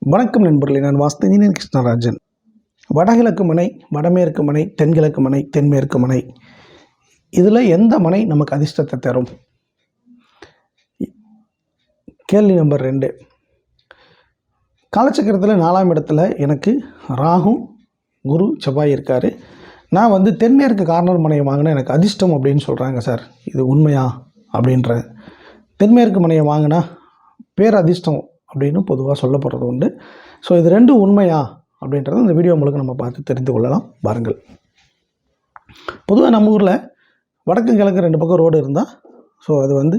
வணக்கம் நண்பர்களே நான் வாஸ்து இன்ஜினியர் கிருஷ்ணராஜன். வடகிழக்கு மனை வடமேற்கு மனை தென்கிழக்கு மனை தென்மேற்கு மனை. இதில் எந்த மனை நமக்கு அதிர்ஷ்டத்தை தரும்? கேள்வி நம்பர் ரெண்டு. காலச்சக்கரத்தில் நாலாம் இடத்துல எனக்கு ராகு குரு செவ்வாய் இருக்கார். நான் வந்து தென்மேற்கு கார்னர் மனையை வாங்கினா எனக்கு அதிர்ஷ்டம் அப்படின்னு சொல்கிறாங்க சார். இது உண்மையா? அப்படின்ற. தென்மேற்கு மனையை வாங்கினா பேர் அதிர்ஷ்டம் அப்படின்னு பொதுவாக சொல்லப்படுறது உண்டு. ஸோ இது ரெண்டும் உண்மையா அப்படின்றத இந்த வீடியோ மூலம் நம்ம பார்த்து தெரிந்து கொள்ளலாம். பாருங்கள் பொதுவாக நம்ம ஊரில் வடக்கும் கிழக்கு ரெண்டு பக்கம் ரோடு இருந்தால் ஸோ அது வந்து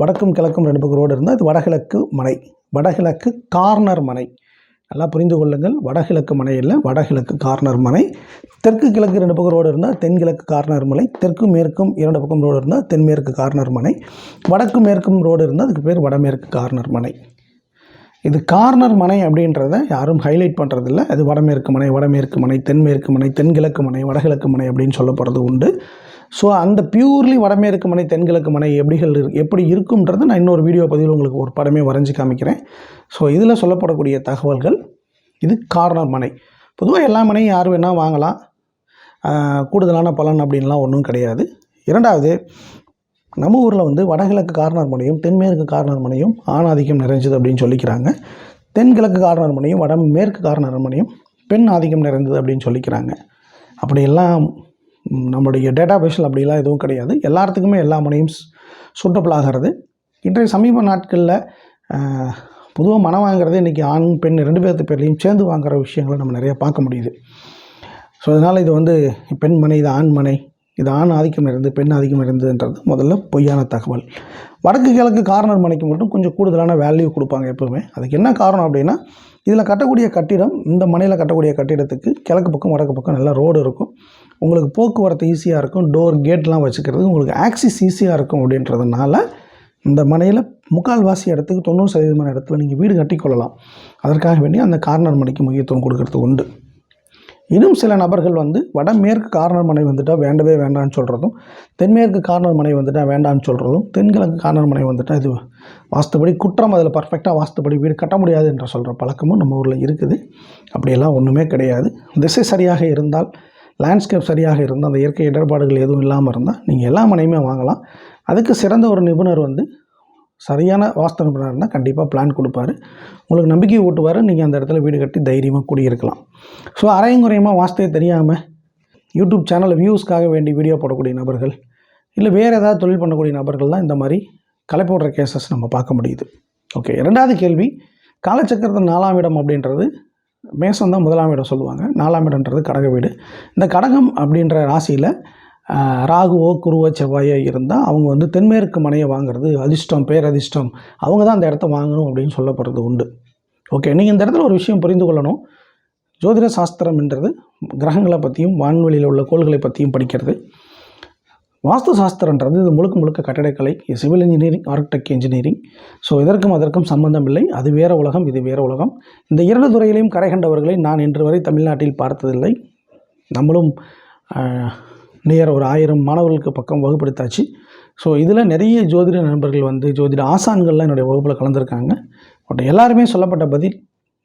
வடக்கும் கிழக்கும் ரெண்டு பக்கம் ரோடு இருந்தால் அது வடகிழக்கு மனை வடகிழக்கு கார்னர் மனை நல்லா புரிந்து கொள்ளுங்கள். வடகிழக்கு மனை இல்லை வடகிழக்கு கார்னர் மனை தெற்கு கிழக்கு ரெண்டு பக்கம் ரோடு இருந்தால் தென்கிழக்கு கார்னர் மலை. தெற்கு மேற்கும் இரண்டு பக்கம் ரோடு இருந்தால் தென்மேற்கு கார்னர் மனை வடக்கு மேற்கும் ரோடு இருந்தால் அதுக்கு பேர் வடமேற்கு கார்னர் மனை இது கார்னர் மனை அப்படின்றத யாரும் ஹைலைட் பண்ணுறதில்ல அது வடமேற்கு மனை வடமேற்கு மனை தென்மேற்கு மனை தென்கிழக்கு மனை வடகிழக்கு மனை அப்படின்னு சொல்லப்படுறது உண்டு. ஸோ அந்த பியூர்லி வடமேற்கு மனை தென்கிழக்கு மனை எப்படிகள் இரு- எப்படி இருக்கும்ன்றதை நான் இன்னொரு வீடியோ பதிவில் உங்களுக்கு ஒரு படமே வரைஞ்சி காமிக்கிறேன். ஸோ இதில் சொல்லப்படக்கூடிய தகவல்கள் இது கார்னர் மனை. பொதுவாக எல்லா மனையும் யார் வேணால் வாங்கலாம். கூடுதலான பலன் அப்படின்லாம் ஒன்றும் கிடையாது. இரண்டாவது நம்ம ஊரில் வந்து வடகிழக்கு கார்னர் முனையும் தென்மேற்கு கார்னர் மனையும் ஆணாதிக்கம் நிறைஞ்சது அப்படின்னு சொல்லிக்கிறாங்க. தென்கிழக்கு கார்னர் முனையும் வட மேற்கு கார்னர் முனையும் பெண் ஆதிக்கம் நிறைந்தது அப்படின்னு சொல்லிக்கிறாங்க. அப்படியெல்லாம் நம்முடைய நம்மளுடைய டேட்டா பேஸில் அப்படிலாம் எதுவும் கிடையாது. எல்லாத்துக்குமே எல்லா மனையும் சூட்டபிள் ஆகிறது இன்றைய சமீப நாட்களில் பொதுவாக மனம் வாங்குறது இன்றைக்கி ஆண் பெண் ரெண்டு பேர்த்து பேர்லையும் சேர்ந்து வாங்குற விஷயங்களை நம்ம நிறைய பார்க்க முடியுது. ஸோ அதனால் இது வந்து பெண் மனை இது ஆண் மனை இது ஆண் ஆதிக்கம் இருந்து பெண் ஆதிக்கம் இருந்ததுன்றது முதல்ல பொய்யான தகவல். வடக்கு கிழக்கு கார்னர் மனைக்கு மட்டும் கொஞ்சம் கூடுதலான வேல்யூ கொடுப்பாங்க எப்போவுமே. அதுக்கு என்ன காரணம் அப்படின்னா இதில் கட்டக்கூடிய கட்டிடம் இந்த மனையில் கட்டக்கூடிய கட்டிடத்துக்கு கிழக்கு பக்கம் வடக்கு பக்கம் நல்லா ரோடு இருக்கும். உங்களுக்கு போக்குவரத்து ஈஸியாக இருக்கும் டோர் கேட்லாம் வச்சுக்கிறது உங்களுக்கு ஆக்சிஸ் ஈஸியாக இருக்கும் அப்படின்றதுனால இந்த மனையில் முக்கால்வாசி இடத்துக்கு தொண்ணூறு சதவீதமான இடத்துல நீங்கள் வீடு கட்டிக்கொள்ளலாம். அதற்காக வேண்டி அந்த கார்னர் மனைக்கு முக்கியத்துவம் கொடுக்கறது உண்டு. இன்னும் சில நபர்கள் வந்து வடமேற்கு கார்னர் மனை வந்துட்டால் வேண்டவே வேண்டாம்னு சொல்கிறதும் தென்மேற்கு கார்னர் மனை வந்துட்டால் வேண்டாம்னு சொல்கிறதும் தென்கிழக்கு கார்னர் மனை வந்துட்டால் இது வாஸ்துபடி குற்றம் அதில் பர்ஃபெக்டாக வாஸ்துபடி வீடு கட்ட முடியாது என்று சொல்கிற பழக்கமும் நம்ம ஊரில் இருக்குது. அப்படியெல்லாம் ஒன்றுமே கிடையாது. திசை சரியாக இருந்தால் லேண்ட்ஸ்கேப் சரியாக இருந்தால் அந்த இயற்கை இடர்பாடுகள் எதுவும் இல்லாமல் இருந்தால் நீங்கள் எல்லா மனையுமே வாங்கலாம். அதுக்கு சிறந்த ஒரு நிபுணர் வந்து சரியான வாஸ்து நிபுணர்னா கண்டிப்பாக பிளான் கொடுப்பாரு. உங்களுக்கு நம்பிக்கை ஊட்டுவார். நீங்கள் அந்த இடத்துல வீடு கட்டி தைரியமாக குடியிருக்கலாம். ஸோ அரையும் குறையுமாக வாஸ்தே தெரியாமல் யூடியூப் சேனலில் வியூஸ்க்காக வேண்டி வீடியோ போடக்கூடிய நபர்கள் இல்லை வேறு ஏதாவது தொழில் பண்ணக்கூடிய நபர்கள் தான் இந்த மாதிரி கலை போடுற கேசஸ் நம்ம பார்க்க முடியுது. ஓகே ரெண்டாவது கேள்வி காலச்சக்கரத்தின் நாலாம் இடம் அப்படின்றது மேசம் தான் முதலாம் இடம் சொல்லுவாங்க. நாலாம் இடம்ன்றது கடக வீடு. இந்த கடகம் அப்படின்ற ராசியில் ராகுவோ குருவோ செவ்வாயோ இருந்தால் அவங்க வந்து தென்மேற்கு மனையை வாங்குறது அதிர்ஷ்டம் பேரதிர்ஷ்டம். அவங்க தான் அந்த இடத்த வாங்கணும் அப்படின்னு சொல்லப்படுறது உண்டு. ஓகே நீங்கள் இந்த இடத்துல ஒரு விஷயம் புரிந்து கொள்ளணும். ஜோதிட சாஸ்திரம்ன்றது கிரகங்களை பற்றியும் வான்வெளியில் உள்ள கோள்களை பற்றியும் படிக்கிறது. வாஸ்து சாஸ்திரன்றது இது முழுக்க முழுக்க கட்டடக்கலை civil engineering architect engineering. So இதற்கும் அதற்கும் சம்பந்தம் இல்லை. அது வேற உலகம் இது வேற உலகம். இந்த இரண்டு துறையிலையும் கரை கண்டவர்களை நான் இன்று வரை தமிழ்நாட்டில் பார்த்ததில்லை. நம்மளும் நியர் ஒரு ஆயிரம் மாணவர்களுக்கு பக்கம் வகுப்படுத்தாச்சு. ஸோ இதில் நிறைய ஜோதிட நண்பர்கள் வந்து ஜோதிட ஆசான்கள்லாம் என்னுடைய வகுப்பில் கலந்துருக்காங்க. பட் எல்லாருமே சொல்லப்பட்ட பதில்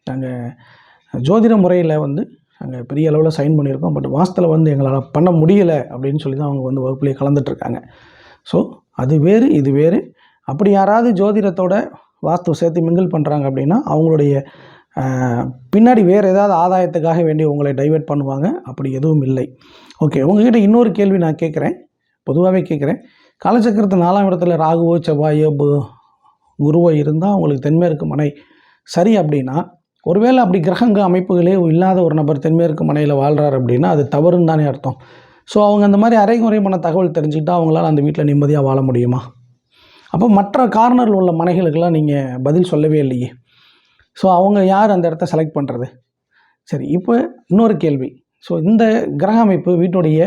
நாங்கள் ஜோதிட முறையில் வந்து நாங்கள் பெரிய அளவில் சைன் பண்ணியிருக்கோம். பட் வாஸ்துல வந்து எங்களால் பண்ண முடியலை அப்படின்னு சொல்லி தான் அவங்க வந்து வகுப்புலேயே கலந்துட்டுருக்காங்க ஸோ அது வேறு இது வேறு. அப்படி யாராவது ஜோதிடத்தோட வாஸ்து சேர்த்து மிங்கிள் பண்ணுறாங்க அப்படின்னா அவங்களுடைய பின்னாடி வேறு ஏதாவது ஆதாயத்துக்காக வேண்டி உங்களை டைவெர்ட் பண்ணுவாங்க. அப்படி எதுவும் இல்லை. ஓகே உங்ககிட்ட இன்னொரு கேள்வி நான் கேட்குறேன். பொதுவாகவே கேட்குறேன். காலச்சக்கரத்து நாலாம் இடத்துல ராகுவோ செவ்வாயோ குருவோ இருந்தால் உங்களுக்கு தென்மேற்கு மனை சரி அப்படின்னா ஒருவேளை அப்படி கிரகங்க அமைப்புகளே இல்லாத ஒரு நபர் தென்மேற்கு மனையில் வாழ்கிறார் அப்படின்னா அது தவறுன்னு தானே அர்த்தம். ஸோ அவங்க அந்த மாதிரி அரைகுறைமான தகவல் தெரிஞ்சுக்கிட்டால் அவங்களால அந்த வீட்டில் நிம்மதியாக வாழ முடியுமா? அப்போ மற்ற கார்னரில் உள்ள மனைகளுக்கெல்லாம் நீங்கள் பதில் சொல்லவே இல்லையே. ஸோ அவங்க யார் அந்த இடத்த செலக்ட் பண்ணுறது சரி இப்போ இன்னொரு கேள்வி. ஸோ இந்த கிரக அமைப்பு வீட்டுடைய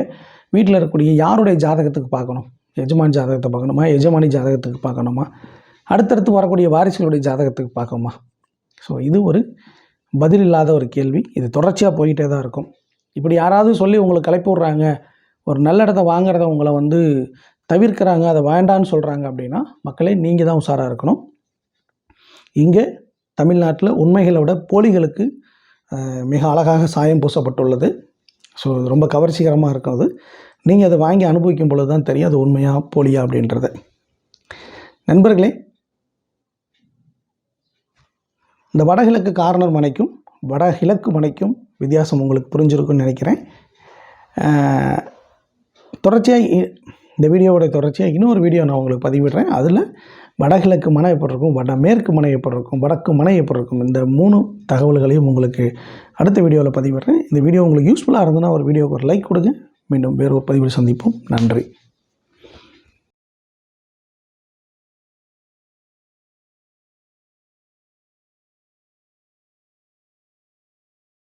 வீட்டில் இருக்கக்கூடிய யாருடைய ஜாதகத்துக்கு பார்க்கணும்? எஜமான் ஜாதகத்தை பார்க்கணுமா? எஜமானி ஜாதகத்துக்கு பார்க்கணுமா? அடுத்தடுத்து வரக்கூடிய வாரிசுகளுடைய ஜாதகத்துக்கு பார்க்கணுமா? ஸோ இது ஒரு பதில் இல்லாத ஒரு கேள்வி. இது தொடர்ச்சியாக போயிட்டே தான் இருக்கும். இப்படி யாராவது சொல்லி உங்களை கலைப்பு விட்றாங்க ஒரு நல்ல இடத்த வாங்குறத உங்களை வந்து தவிர்க்கிறாங்க அதை வேண்டான்னு சொல்கிறாங்க அப்படின்னா மக்களே நீங்கள் தான் உஷாராக இருக்கணும். இங்கே தமிழ்நாட்டில் உண்மைகளை விட போலிகளுக்கு மிக அழகாக சாயம் பூசப்பட்டுள்ளது. ஸோ ரொம்ப கவர்ச்சிகரமாக இருக்கும் அது. நீங்கள் அதை வாங்கி அனுபவிக்கும் பொழுது தான் தெரியும் அது உண்மையாக போலியா அப்படின்றது. நண்பர்களே இந்த வடகிழக்கு கார்னர் மனைக்கும் வடகிழக்கு மனைக்கும் வித்தியாசம் உங்களுக்கு புரிஞ்சிருக்குன்னு நினைக்கிறேன். தொடர்ச்சியாக இ- இந்த வீடியோவோட தொடர்ச்சியாக இன்னொரு வீடியோ நான் உங்களுக்கு பதிவிடுறேன். அதில் வடகிழக்கு மனை எப்படி இருக்கும் வடமேற்கு மனை எப்படி இருக்கும் வடக்கு மனை எப்படி இருக்கும் இந்த மூணு தகவல்களையும் உங்களுக்கு அடுத்த வீடியோவில் பதிவிடுறேன். இந்த வீடியோ உங்களுக்கு யூஸ்ஃபுல்லாக இருந்ததுன்னா ஒரு வீடியோவுக்கு ஒரு லைக் கொடுங்க. மீண்டும் வேறு ஒரு பதிவில் சந்திப்போம். நன்றி.